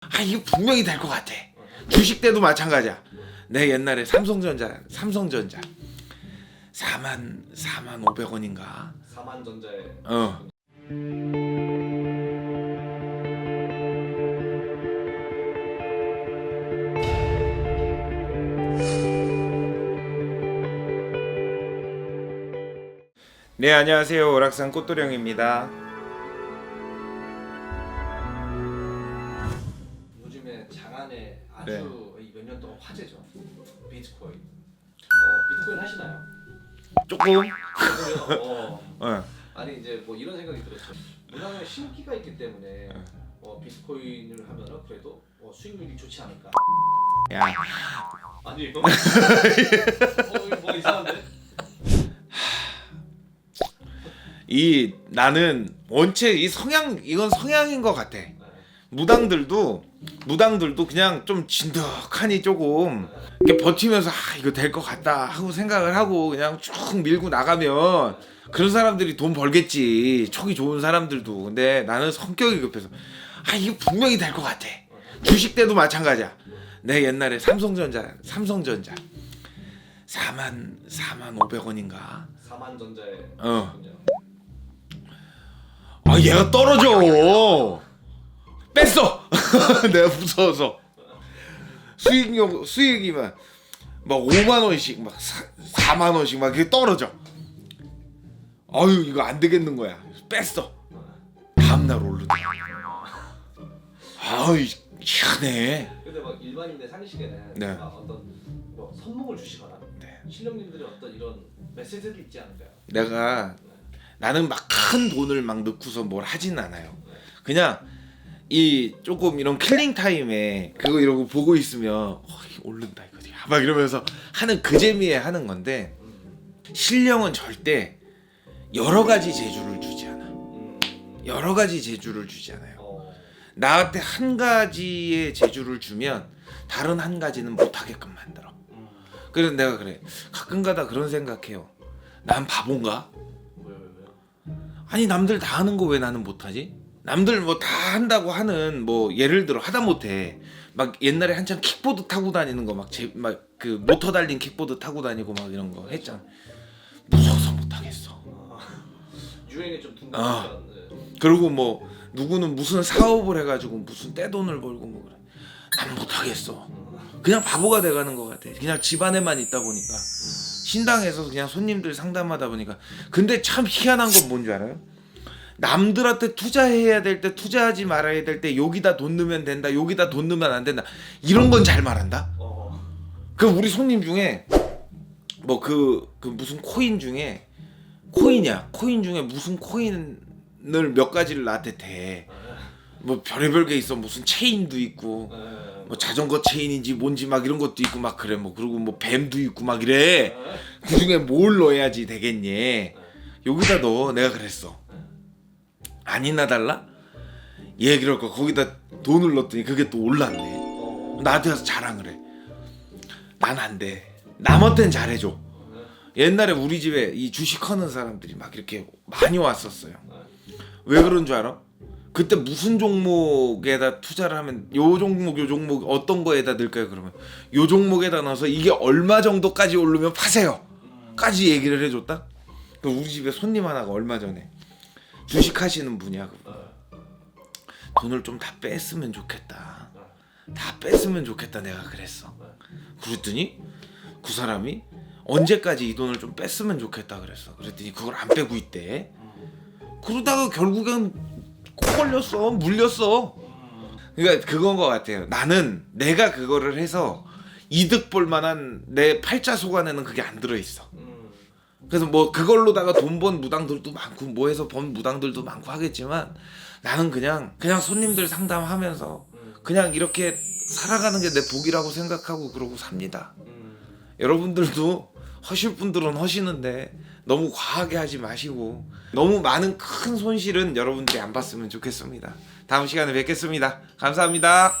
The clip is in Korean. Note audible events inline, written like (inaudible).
아 이거 분명히 될 것 같아. 주식 때도 마찬가지야. 내 옛날에 삼성전자 삼성전자 4만 4만 500원인가. 사만전자에 어. 네 안녕하세요 오락산 꽃도령입니다. 장안에 아주 네. 이몇년 동안 화제죠. 비트코인. 어, 비트코인 하시나요? 조금 어, 어. 아니 이제 뭐 이런 생각이 들었어요. 문화에 신기가 있기 때문에 어, 비트코인을 하면은 그래도 어, 수익률이 좋지 않을까. 야 아니 이거 (laughs) 어, 이거 뭐 이상한데? 이 나는 원체 이 성향 이건 성향인 것 같아. 네. 무당들도 무당들도 그냥 좀 진득하니 조금 이렇게 버티면서 아 이거 될 것 같다 하고 생각을 하고 그냥 쭉 밀고 나가면 그런 사람들이 돈 벌겠지. 촉이 좋은 사람들도. 근데 나는 성격이 급해서 아 이거 분명히 될 것 같아. 주식 때도 마찬가지야. 내 옛날에 삼성전자 삼성전자. 4만 4만 500원인가? 사만전자에 어. 아 얘가 떨어져 뺐어 (laughs) 내가 무서워서 수익료 수익이만 막 5만 원씩 막 4, 만 원씩 막 이렇게 떨어져 아유 이거 안 되겠는 거야 뺐어 다음 날 오르다 아유 희한해 근데 막 일반인들 상식에는 네. 막 어떤 뭐 선목을 주시거나 네. 신령님들의 어떤 이런 메시지들이 있지 않을까요? 내가 나는 막 큰 돈을 막 넣고서 뭘 하진 않아요. 그냥 이 조금 이런 킬링 타임에 그거 이러고 보고 있으면 어, 이거 오른다 이거지. 막 이러면서 하는 그 재미에 하는 건데 신령은 절대 여러 가지 재주를 주지 않아. 음. 여러 가지 재주를 주지 않아요. 어. 나한테 한 가지의 재주를 주면 다른 한 가지는 못하게끔 만들어. 음. 그래서 내가 그래 가끔가다 그런 생각해요. 난 바본가? 아니 남들 다 하는 거 왜 나는 못하지? 남들 뭐 다 한다고 하는 뭐 예를 들어 하다 못해. 막 옛날에 한창 킥보드 타고 다니는 거 막제막 그 모터 달린 킥보드 타고 다니고 막 이런 거 했잖아. 무서워서 못 하겠어. 유행에 좀 아. 둔감한 네. 그리고 뭐 누구는 무슨 사업을 해가지고 무슨 떼돈을 벌고 뭐 그래. 난 못하겠어. 그냥 바보가 돼가는 것 같아. 그냥 집안에만 있다 보니까. 신당에서 그냥 손님들 상담하다 보니까. 근데 참 희한한 건 뭔지 알아요? 남들한테 투자해야 될 때 투자하지 말아야 될 때 여기다 돈 넣으면 된다 여기다 돈 넣으면 안 된다. 이런 건 잘 말한다? 어. 그 우리 손님 중에 뭐그그 무슨 코인 중에 코인이야. 코인 중에 무슨 코인을 몇 가지를 나한테 대 뭐 별의별 게 있어. 무슨 체인도 있고 네. 뭐 자전거 체인인지 뭔지 막 이런 것도 있고 막 그래. 뭐 그리고 뭐 뱀도 있고 막 이래. 그 중에 뭘 넣어야지 되겠니? 여기다 넣어. 내가 그랬어 아니나 달라 얘 그럴 거 거기다 돈을 넣었더니 그게 또 올랐네 어. 나한테 와서 자랑을 해. 난 안 돼. 남한테는 잘해줘. 옛날에 우리 집에 이 주식 하는 사람들이 막 이렇게 많이 왔었어요. 왜 그런 줄 알아? 그때 무슨 종목에다 투자를 하면 요 종목 요 종목 어떤 거에다 넣을까요? 그러면 요 종목에다 넣어서 이게 얼마 정도까지 오르면 파세요. 까지 얘기를 해줬다. 그 우리 집에 손님 하나가 얼마 전에 주식 하시는 분이야. 돈을 좀 다 뺐으면 좋겠다. 다 뺐으면 좋겠다 내가 그랬어. 그랬더니 그 사람이 언제까지 이 돈을 좀 뺐으면 좋겠다 그랬어. 그랬더니 그걸 안 빼고 있대. 그러다가 결국엔 코 걸렸어, 물렸어. 그러니까 그건 것 같아요. 나는 내가 그거를 해서 이득 볼 만한 내 팔자 속안에는 그게 안 들어 있어. 음. 그래서 뭐 그걸로다가 돈 번 무당들도 많고 뭐 해서 번 무당들도 많고 하겠지만 나는 그냥 그냥 손님들 상담하면서 그냥 이렇게 살아가는 게 내 복이라고 생각하고 그러고 삽니다. 음. 여러분들도 하실 분들은 하시는데 너무 과하게 하지 마시고 너무 많은 큰 손실은 여러분들이 안 봤으면 좋겠습니다. 다음 시간에 뵙겠습니다. 감사합니다.